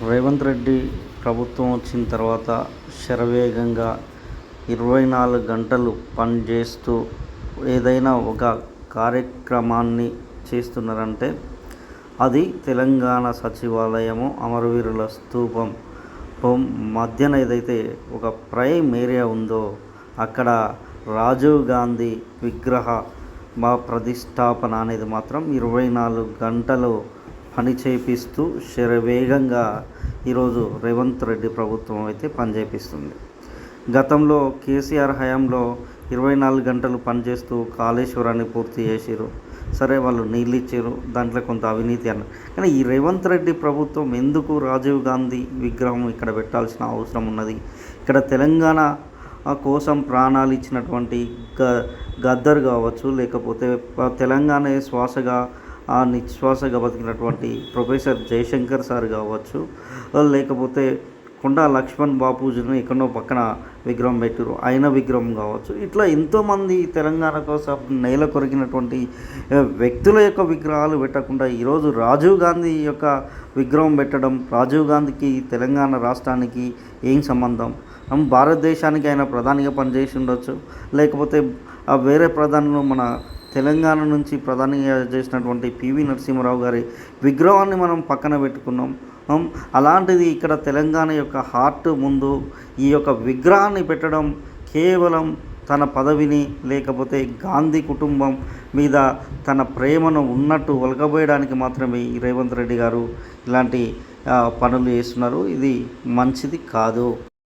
రేవంత్ రెడ్డి ప్రభుత్వం వచ్చిన తర్వాత శరవేగంగా ఇరవై నాలుగు గంటలు పనిచేస్తూ ఏదైనా ఒక కార్యక్రమాన్ని చేస్తున్నారంటే అది తెలంగాణ సచివాలయము అమరవీరుల స్తూపం మధ్యన ఏదైతే ఒక ప్రైమ్ ఏరియా ఉందో అక్కడ రాజీవ్ గాంధీ విగ్రహ మా ప్రతిష్టాపన అనేది మాత్రం ఇరవై నాలుగు గంటలు పని చేపిస్తూ శరవేగంగా ఈరోజు రేవంత్ రెడ్డి ప్రభుత్వం అయితే పనిచేపిస్తుంది గతంలో కేసీఆర్ హయాంలో ఇరవై నాలుగు గంటలు పనిచేస్తూ కాళేశ్వరాన్ని పూర్తి చేసిరు సరే వాళ్ళు నీళ్ళు ఇచ్చారు దాంట్లో కొంత అవినీతి అన్నారు కానీ ఈ రేవంత్ రెడ్డి ప్రభుత్వం ఎందుకు రాజీవ్ గాంధీ విగ్రహం ఇక్కడ పెట్టాల్సిన అవసరం ఉన్నది? ఇక్కడ తెలంగాణ కోసం ప్రాణాలు ఇచ్చినటువంటి గ గద్దర్ కావచ్చు లేకపోతే తెలంగాణ శ్వాసగా ఆ నిశ్వాసగా బతికినటువంటి ప్రొఫెసర్ జయశంకర్ సార్ కావచ్చు లేకపోతే కొండా లక్ష్మణ్ బాపూజీని ఎక్కడో పక్కన విగ్రహం పెట్టారు ఆయన విగ్రహం కావచ్చు. ఇట్లా ఎంతోమంది తెలంగాణ కోసం నేల కొరికినటువంటి వ్యక్తుల యొక్క విగ్రహాలు పెట్టకుండా ఈరోజు రాజీవ్ గాంధీ యొక్క విగ్రహం పెట్టడం రాజీవ్ గాంధీకి తెలంగాణ రాష్ట్రానికి ఏం సంబంధం? భారతదేశానికి ఆయన ప్రధానిగా పనిచేసి ఉండొచ్చు. లేకపోతే వేరే ప్రధానులు మన తెలంగాణ నుంచి ప్రధానిగా చేసినటువంటి పివి నరసింహారావు గారి విగ్రహాన్ని మనం పక్కన పెట్టుకున్నాం. అలాంటిది ఇక్కడ తెలంగాణ యొక్క హార్ట్ ముందు ఈ యొక్క విగ్రహాన్ని పెట్టడం కేవలం తన పదవిని లేకపోతే గాంధీ కుటుంబం మీద తన ప్రేమను ఉన్నట్టు ఒలకబోయడానికి మాత్రమే ఈ రేవంత్ రెడ్డి గారు ఇలాంటి పనులు చేస్తున్నారు. ఇది మంచిది కాదు.